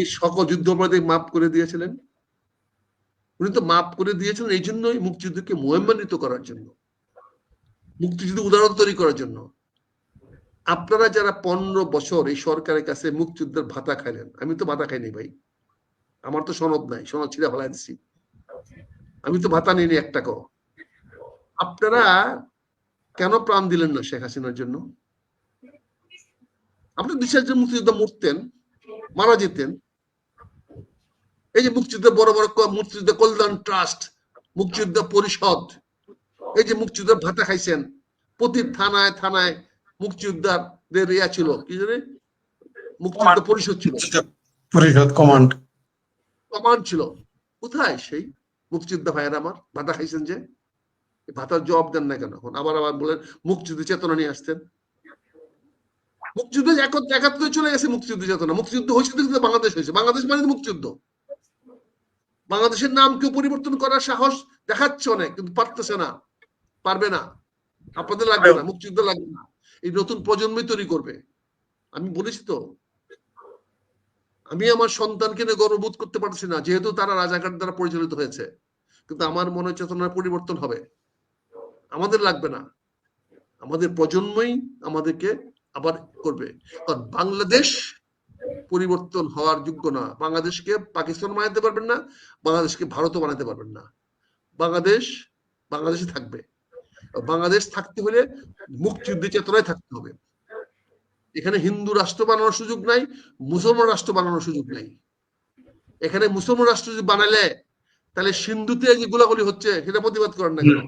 এই সকল যুদ্ধ অপরাধী মাফ করে দিয়েছিলেন। উনি তো মাফ করে দিয়েছিলেন এই জন্যই মুক্তিযুদ্ধকে মহিমান্বিত করার জন্য। মুক্তিযুদ্ধ উদাহরণ তৈরি করার জন্য। আপনারা যারা পনেরো বছর এই সরকারের কাছে মুক্তিযুদ্ধের ভাতা খাইলেন, আমি তো ভাতা খাইনি ভাই। আমার তো সনদ নাই, সনদ ছিঁড়ে ফেলাই দিচ্ছি আমি তো ভাতা নিইনি এক টাকাও। আপনারা কেন প্রাণ দিলেন না শেখ হাসিনার জন্য? আপনি বিশ্বাস যে মুক্তিযোদ্ধা মরতেন, মারা যেতেন। এই যে মুক্তিযুদ্ধ বড় বড় মুক্তিযুদ্ধ কল্যাণ ট্রাস্ট মুক্তিযুদ্ধ পরিষদ এই যে মুক্তিযুদ্ধ ভাতা খাইছেন প্রতি থানায় থানায় মুক্তিযোদ্ধাদের ইয়া ছিল কি জানে? মুক্তিযুদ্ধ পরিষদ ছিল। পরিষদ কমান্ড। কমান্ড ছিল। কোথায় সেই মুক্তিযোদ্ধা ভাইয়ের আমার? ভাতা খাইছেন যে? ভাতার জবাব দেন না কেন? এখন আবার আবার বলেন মুক্তিযুদ্ধ চেতনা নিয়ে আসতেন মুক্তিযুদ্ধ একত্র একাত্তরে চলে গেছে মুক্তিযুদ্ধ চেতনা। মুক্তিযুদ্ধ হয়েছে কিন্তু বাংলাদেশ হয়েছে। বাংলাদেশ মানে মুক্তিযুদ্ধ। বাংলাদেশের নাম কেউ পরিবর্তন করার সাহস দেখাচ্ছে অনেক, কিন্তু পারতেছে না, পারবে না। আপনাদের লাগবে না মুক্তিযুদ্ধ লাগবে না। এই নতুন প্রজন্মই তৈরি করবে। আমি বলেছি তো, আমি আমার সন্তানকে নিয়ে গর্ববোধ করতে পারছি না, যেহেতু তারা রাজাকার দ্বারা পরিচালিত হয়েছে। কিন্তু আমার মনে চেতনার পরিবর্তন হবে। আমাদের লাগবে না। আমাদের প্রজন্মই আমাদেরকে আবার করবে। কারণ বাংলাদেশ পরিবর্তন হওয়ার যোগ্য না। বাংলাদেশকে পাকিস্তান বানাতে পারবেন না বাংলাদেশকে ভারতও বানাতে পারবেন না। বাংলাদেশ বাংলাদেশে থাকবে। বাংলাদেশ থাকতে হলে মুক্তিযুদ্ধ চেতনায় থাকতে হবে। এখানে হিন্দু রাষ্ট্র বানানোর সুযোগ নাই মুসলমান রাষ্ট্র বানানোর সুযোগ নাই। এখানে মুসলমান রাষ্ট্র যদি বানালে তাহলে সিন্ধুতে যে গোলাগুলি হচ্ছে সেটা প্রতিবাদ করেন না কেন?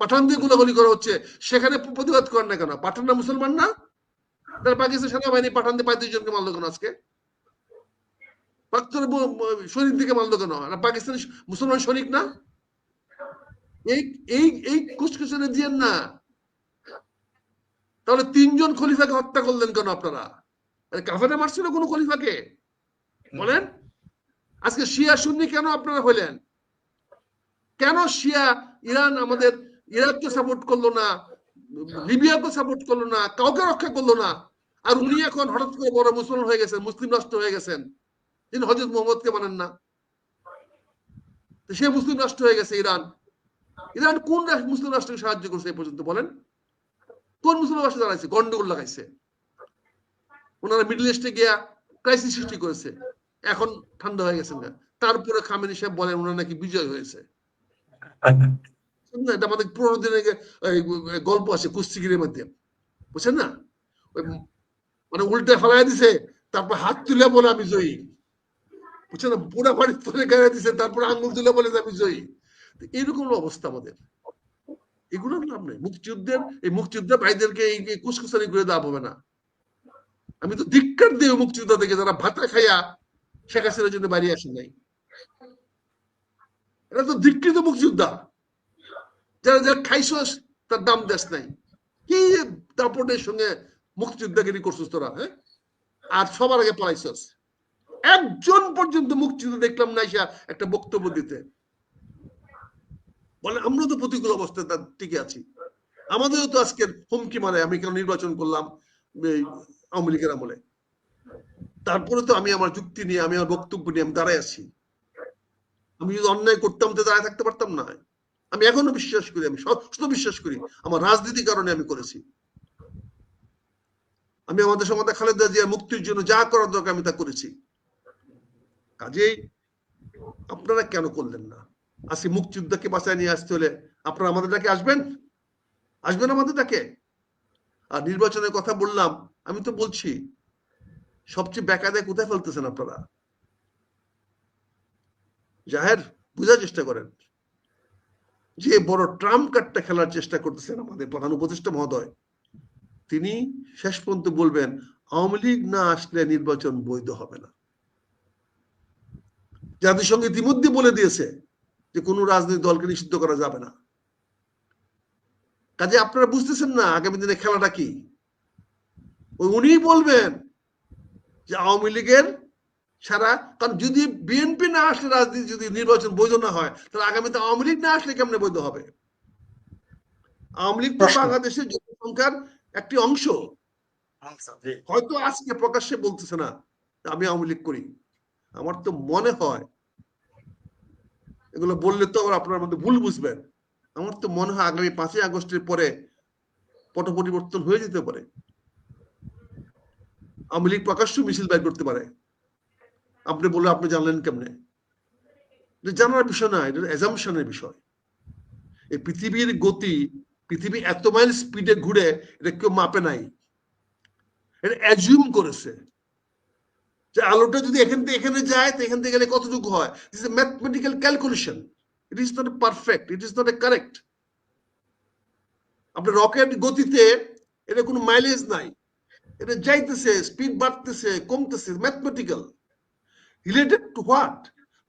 পাঠান দিয়ে গোলাগুলি করা হচ্ছে সেখানে প্রতিবাদ করেন না কেন? পাঠান না মুসলমান না? তাহলে পাকিস্তান সেনাবাহিনী পাঠান দিয়ে পঁয়ত্রিশ জনকে মারলো কেন আজকে? সৈনিক দিকে কেন? পাকিস্তান মুসলমান না? এই এই এই দিয়েন না। তাহলে তিনজন খলিফাকে হত্যা করলেন কেন আপনারা? কাফেরে মারছিল কোন খলিফাকে? বলেন। আজকে শিয়া সুন্নি কেন আপনারা হইলেন? কেন শিয়া ইরান আমাদের ইরাককে সাপোর্ট করল না লিবিয়াকে সাপোর্ট করল না, কাউকে রক্ষা করল না? আর উনি এখন হঠাৎ করে বড় মুসলমান হয়ে গেছেন, মুসলিম রাষ্ট্র হয়ে গেছেন। তিনি হজরত মোহাম্মদকে মানেন না। সে মুসলিম রাষ্ট্র হয়ে গেছে ইরান। ইরান কোন মুসলিম রাষ্ট্রকে সাহায্য করছে এই পর্যন্ত বলেন? কোন মুসলিম রাষ্ট্র দাঁড়াইছে গন্ডগোল লাগাইছে। ওনারা মিডল ইস্টে গিয়া ক্রাইসিস সৃষ্টি করেছে। এখন ঠান্ডা হয়ে গেছেন তারপরে খামেনি সাহেব বলেন ওনার নাকি বিজয় হয়েছে। এটা আমাদের পুরোনো দিনের গল্প আছে কুস্তিগিরের মধ্যে। বুঝছেন না? মানে উল্টে ফেলাই দিছে, তারপর হাত তুলে বলে আমি জয়ী। বুঝছেন না? পুরা বাড়ি তুলে গায়ে দিছে, তারপর আঙ্গুল তুলে বলে আমি জয়ী। তো এরকম অবস্থা আমাদের। এগুলো লাভ নেই। মুক্তিযুদ্ধের, এই মুক্তিযোদ্ধা ভাইদেরকে এই কুসকুসানি করে দেওয়া হবে না। আমি তো ধিক্কার দিই মুক্তিযোদ্ধা থেকে যারা ভাতা খাইয়া শেখ হাসিনার জন্য বাড়ি আসেন নাই। এটা তো ধিক্কৃত মুক্তিযোদ্ধা। যারা যারা খাইছস তার দাম দেশ নাই। কি দাপটের সঙ্গে মুক্তিযোদ্ধাগিরি করছিস তোরা হ্যাঁ? আর সবার আগে পালাইছস একজন পর্যন্ত মুক্তিযুদ্ধ দেখলাম না, এসে একটা বক্তব্য দিতে। বলে আমরা তো প্রতিকূল অবস্থায় তার টিকে আছি। আমাদেরও তো আজকের হুমকি মানে আমি কেন নির্বাচন করলাম আওয়ামী লীগের আমলে? তারপরে তো আমি আমার যুক্তি নিয়ে, আমি আমার বক্তব্য নিয়ে আমি দাঁড়ায় আছি। আমি যদি অন্যায় করতাম তো দাঁড়ায় থাকতে পারতাম না। আমি এখনও বিশ্বাস করি, আমি সত্য বিশ্বাস করি, আমার রাজনীতির কারণে আমি করেছি। আমি আমাদের সমাজে খালেদা জিয়া মুক্তির জন্য যা করার দরকার আমি তা করেছি। কাজেই আপনারা কেন করলেন না? আজকে মুক্তিযুদ্ধকে বাঁচায় নিয়ে আসতে হলে আপনারা আমাদের ডাকে আসবেন? আসবেন আমাদের ডাকে? আর নির্বাচনের কথা বললাম, আমি তো বলছি, সবচেয়ে বেকায়দায় কোথায় ফেলতেছেন আপনারা? জাহের, বোঝার চেষ্টা করেন। যে বড় ট্রাম্প কার্ডটা খেলার চেষ্টা করতেছেন আমাদের প্রধান উপদেষ্টা মহোদয় তিনি শেষ পর্যন্ত বলবেন আওয়ামী লীগ না আসলে নির্বাচন বৈধ হবে না। জাতিসংঘ ইতিমধ্যে বলে দিয়েছে যে কোন রাজনৈতিক দলকে নিষিদ্ধ করা যাবে না। কাজে আপনারা বুঝতেছেন না আগামী দিনে খেলাটা কি? ওই উনিই বলবেন যে আওয়ামী লীগের সারা কারণ যদি বিএনপি না আসলে রাজনীতি যদি নির্বাচন বৈধ না হয় তাহলে আগামীতে আওয়ামী লীগ না আসলে কেমনে বৈধ হবে? আওয়ামী লীগ তো বাংলাদেশের জনসংখ্যার একটি অংশ। হয়তো আজকে প্রকাশ্যে বলতেছে না আমি আওয়ামী লীগ করি। আমার তো মনে হয় এগুলো বললে তো আবার আপনার মধ্যে ভুল বুঝবেন। আমার তো মনে হয় আগামী পাঁচই আগস্টের পরে পট পরিবর্তন হয়ে যেতে পারে। আওয়ামী লীগ প্রকাশ্য মিছিল বের করতে পারে। আপনি বলে আপনি জানলেন কেমনে? জানার বিষয় না এটা অ্যাজামশনের বিষয়। এই পৃথিবীর গতি পৃথিবী এত মাইল স্পিডে ঘুরে এটা কেউ মাপে নাই। এটা অ্যাজিউম করেছে। যে আলোটা যদি এখান থেকে এখানে যায়, তো এখান থেকে গেলে কতটুকু হয়? It's a mathematical calculation it is not perfect it is not a correct আপনার রকেট গতিতে এটা কোনো মাইলেজ নাই। এটা যাইতেছে স্পিড বাড়তেছে, কমতেছে ম্যাথমেটিক্যাল রিলেটেড টু হোয়াট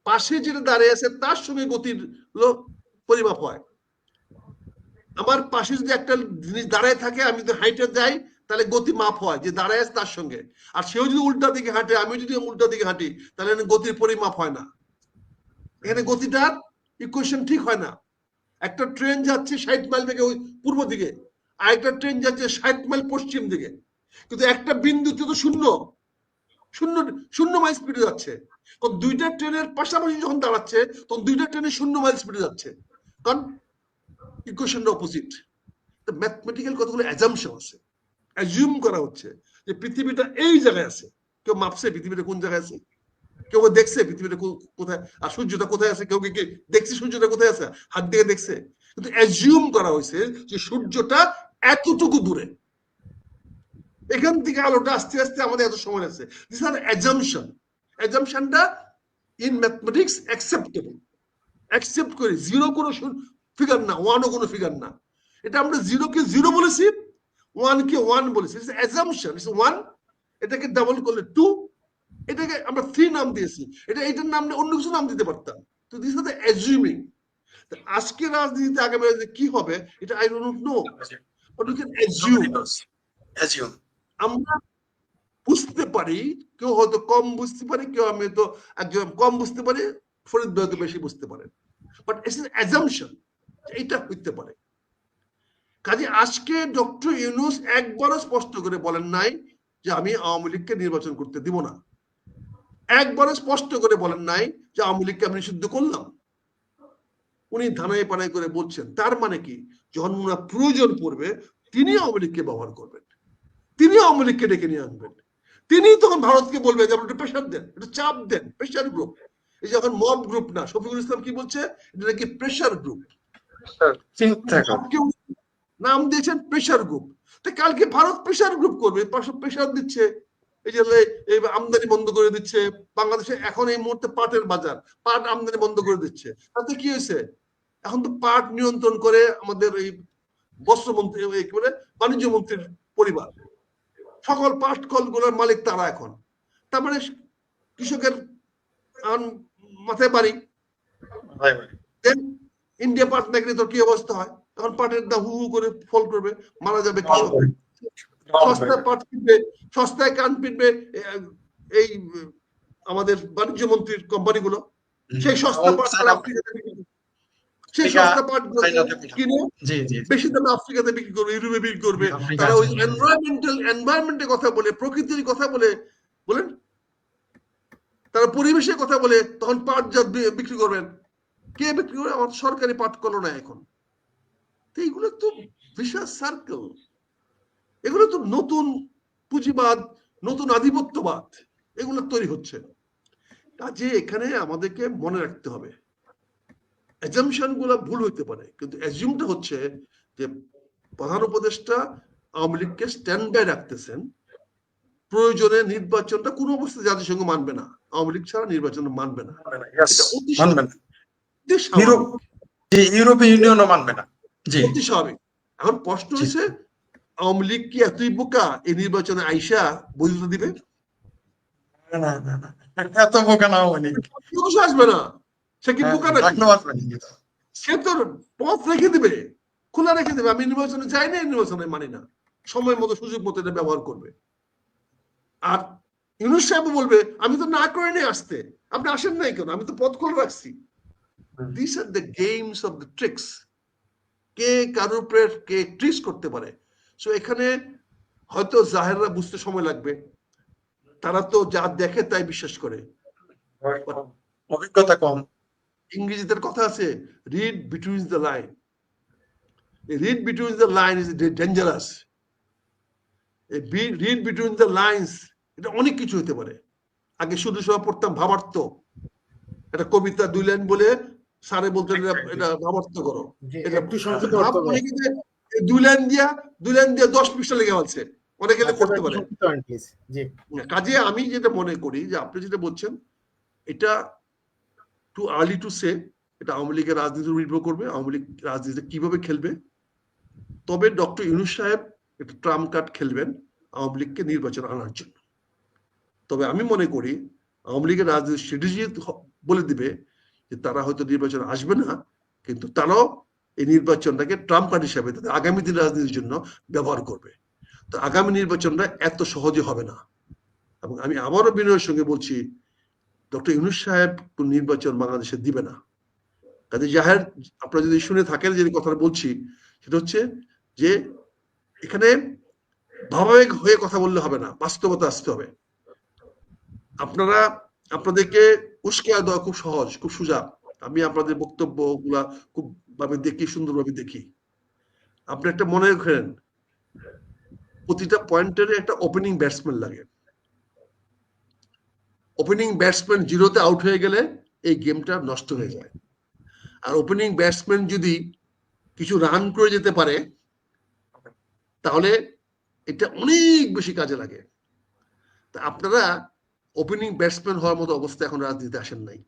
পাশে যেটা দাঁড়িয়ে আছে, তার সঙ্গে গতির পরিমাপ হয়। আমার পাশে যদি একটা জিনিস দাঁড়ায় থাকে, আমি যদি হাইটে যাই, তাহলে গতি মাপ হয় যে দাঁড়ায় আছে তার সঙ্গে। আর সেও যদি উল্টা দিকে হাঁটে আমি যদি উল্টা দিকে হাঁটি, তাহলে গতির পরিমাপ হয় না। এখানে গতিটার ইকুয়েশন ঠিক হয় না। একটা ট্রেন যাচ্ছে ষাট মাইল থেকে ওই পূর্ব দিকে আর একটা ট্রেন যাচ্ছে ষাট মাইল পশ্চিম দিকে। কিন্তু একটা বিন্দুতে তো শূন্য। শূন্য শূন্য মাইল স্পিডে যাচ্ছে। দুইটা ট্রেনের পাশাপাশি যখন দাঁড়াচ্ছে, তখন দুইটা ট্রেনে শূন্য মাইল স্পিডে যাচ্ছে। কারণ ইকুয়েশনটা অপোজিট ম্যাথমেটিক্যাল কতগুলো অ্যাজামশন আছে। অ্যাজিউম করা হচ্ছে যে পৃথিবীটা এই জায়গায় আছে। কেউ মাপছে পৃথিবীটা কোন জায়গায় আছে? কেউ দেখছে পৃথিবীটা কোথায়? আর সূর্যটা কোথায় আছে? কেউ কি দেখছে সূর্যটা কোথায় আছে? হাত দেখছে। কিন্তু অ্যাজিউম করা হয়েছে যে সূর্যটা এতটুকু দূরে। এখান থেকে আলোটা আস্তে আস্তে আমাদের এত সময় আছে দিস আর অ্যাজামশন অ্যাজামশনটা ইন ম্যাথমেটিক্স অ্যাকসেপ্টেবল অ্যাকসেপ্ট করে জিরো কোনো ফিগার না ওয়ানও কোনো ফিগার না। এটা আমরা জিরোকে জিরো বলেছি ওয়ানকে ওয়ান বলেছি। অ্যাজামশন ওয়ান এটাকে ডাবল করলে টু এটাকে আমরা থ্রি নাম দিয়েছি। এটা এটার নাম অন্য কিছু নাম দিতে পারতাম। তো দিস আর অ্যাজিউমিং আজকে রাজনীতিতে আগামী রাজনীতি কি হবে এটা I don't know but you can assume আমরা বুঝতে পারি কেউ হয়তো কম বুঝতে পারে কেউ আমি তো একজন কম বুঝতে পারি ফরিদ হয়তো বেশি বুঝতে পারেন বাট ইটস অ্যাজামশন এইটা হইতে পারে। কাজে আজকে ডক্টর ইউনুস একবারও স্পষ্ট করে বলেন নাই যে আমি আওয়ামী লীগকে নির্বাচন করতে দিব না। একবারও স্পষ্ট করে বলেন নাই যে আওয়ামী লীগকে আমি নিষিদ্ধ করলাম। উনি ধানায় পানায় করে বলছেন, তার মানে কি? যখন ওনার প্রয়োজন পড়বে, তিনি আওয়ামী লীগকে ব্যবহার করবেন। তিনি আওয়ামী লীগকে ডেকে নিয়ে আনবেন। তিনি তখন ভারতকে বলবেন যে একটু প্রেশার দেন, একটু চাপ দেন প্রেশার গ্রুপ এই যে এখন মব গ্রুপ না, শফিকুল ইসলাম কি বলছে? এটা নাকি প্রেশার গ্রুপ চিন্তা নাম দিয়েছেন প্রেশার গ্রুপ তো কালকে ভারত প্রেশার গ্রুপ করবে প্রেশার দিচ্ছে। এই যে আমদানি বন্ধ করে দিচ্ছে। বাংলাদেশে এখন এই মুহূর্তে পাটের বাজার। পাট আমদানি বন্ধ করে দিচ্ছে। তাতে কি হয়েছে? এখন তো পাট নিয়ন্ত্রণ করে আমাদের এই বস্ত্রমন্ত্রী কি বলে বাণিজ্য মন্ত্রীর পরিবার। সকল পাট কলগুলোর মালিক তারা এখন। তার মানে কৃষকের মাথায় বাড়ি। ইন্ডিয়া পাট না তোর কি অবস্থা হয়? তখন পাটের দাম হু হু করে ফল করবে মারা যাবে কৃষক সস্তায় পাট কিনবে সস্তায় কান এই আমাদের বাণিজ্য মন্ত্রীর কোম্পানিগুলো সেই সস্তা পাট আফ্রিকাতে সেই সস্তা পাট কিনে বেশি দামে আফ্রিকাতে বিক্রি করবে ইউরোপে বিক্রি করবে। তারা ওই। এনভায়রনমেন্টাল এনভায়রনমেন্টের কথা বলে প্রকৃতির কথা বলে বলেন? তারা পরিবেশের কথা বলে তখন পাট জাত বিক্রি করবেন। কে বিক্রি করে আমার সরকারি পাট কলো না এখন? তো এইগুলো তো বিশাল সার্কেল এগুলো তো নতুন পুঁজিবাদ নতুন আধিপত্যবাদ এগুলো তৈরি হচ্ছে। কাজে এখানে আমাদেরকে মনে রাখতে হবে। অ্যাজামশনগুলো ভুল হইতে পারে কিন্তু অ্যাজিউমটা হচ্ছে যে প্রধান উপদেষ্টা আওয়ামী লীগকে স্ট্যান্ড বাই রাখতেছেন। প্রয়োজনে নির্বাচনটা কোনো অবস্থায় জাতিসংঘ মানবে না। আওয়ামী লীগ ছাড়া নির্বাচন মানবে না। এটা অতি ইউরোপ ইউরোপীয় ইউনিয়নও মানবে না। জি। স্বাভাবিক। এখন প্রশ্ন হচ্ছে আওয়ামী লীগ কি এতই বোকা এই নির্বাচনে আইসা বৈধতা দিবে? না, না, না, না। এত বোকা না হয়নি অবশ্য আসবে না। সে কি বোকা রাখলেও আসবে না সে তোর পথ রেখে দিবে খোলা রেখে দেবে। আমি নির্বাচনে যাই না নির্বাচনে মানি না। সময় মতো সুযোগ মতো এটা ব্যবহার করবে। আর ইউনুস সাহেব বলবে আমি তো না করে নিয়ে আসতে। আপনি আসেন নাই কেন? আমি তো পথ খোলা রাখছি। This are the games of the tricks কে কারোর উপরে কে ট্রিক্স করতে পারে। সো এখানে হয়তো জাহেররা বুঝতে সময় লাগবে। তারা তো যা দেখে তাই বিশ্বাস করে। অভিজ্ঞতা কম। ইংরেজিতে কথা আছে read between the line read between the line is dangerous read between the lines এটা অনেক কিছু হতে পারে। আগে শুধু সব পড়তাম ভাবার্থ। একটা কবিতা দুই লাইন বলে স্যারে বলতেন এটা- ভাবার্থ করো। এটা দুই লাইন দিয়া দুই লাইন দিয়ে দশ পৃষ্ঠা লেগে আছে অনেকে করতে পারে। please। জি। কাজে আমি যেটা মনে করি যে আপনি যেটা বলছেন এটা টু আর্লি টু সে এটা আওয়ামী লীগের রাজনীতির নির্ভর করবে আওয়ামী লীগ রাজনীতিতে কীভাবে খেলবে। তবে ডক্টর ইউনুস সাহেব একটু ট্রাম্প কার্ড খেলবেন আওয়ামী লীগকে নির্বাচন আনার জন্য। তবে আমি মনে করি আওয়ামী লীগের রাজনীতি স্ট্র্যাটেজি বলে দিবে যে তারা হয়তো নির্বাচন আসবে না, কিন্তু তারাও এই নির্বাচনটাকে ট্রাম্প কার্ড হিসাবে তাদের আগামী দিন রাজনীতির জন্য ব্যবহার করবে। তো আগামী নির্বাচনটা এত সহজে হবে না। এবং আমি আবারও বিনয়ের সঙ্গে বলছি, ডক্টর ইউনুস সাহেব কোন নির্বাচন বাংলাদেশে দিবে না। কাজে জাহের, আপনারা যদি শুনে থাকেন যে কথা বলছি, সেটা হচ্ছে যে এখানে ভাবাবেগ হয়ে কথা বললে হবে না, বাস্তবতা আসতে হবে। আপনারা, আপনাদেরকে উস্কে দেওয়া খুব সহজ, খুব সোজা। আমি আপনাদের বক্তব্যগুলা খুব ভাবে দেখি, সুন্দরভাবে দেখি। আপনি একটা মনে রাখেন, প্রতিটা পয়েন্টের একটা ওপেনিং ব্যাটসম্যান লাগে। ওপেনিং ব্যাটসম্যান জিরোতে আউট হয়ে গেলে এই গেমটা নষ্ট হয়ে যায়। আর ওপেনিং ব্যাটসম্যান যদি কিছু রান করে যেতে পারে, তাহলে এটা অনেক বেশি কাজে লাগে। তা আপনারা ওপেনিং ব্যাটসম্যান হওয়ার মতো অবস্থা এখন রাজনীতিতে আসেন নাই।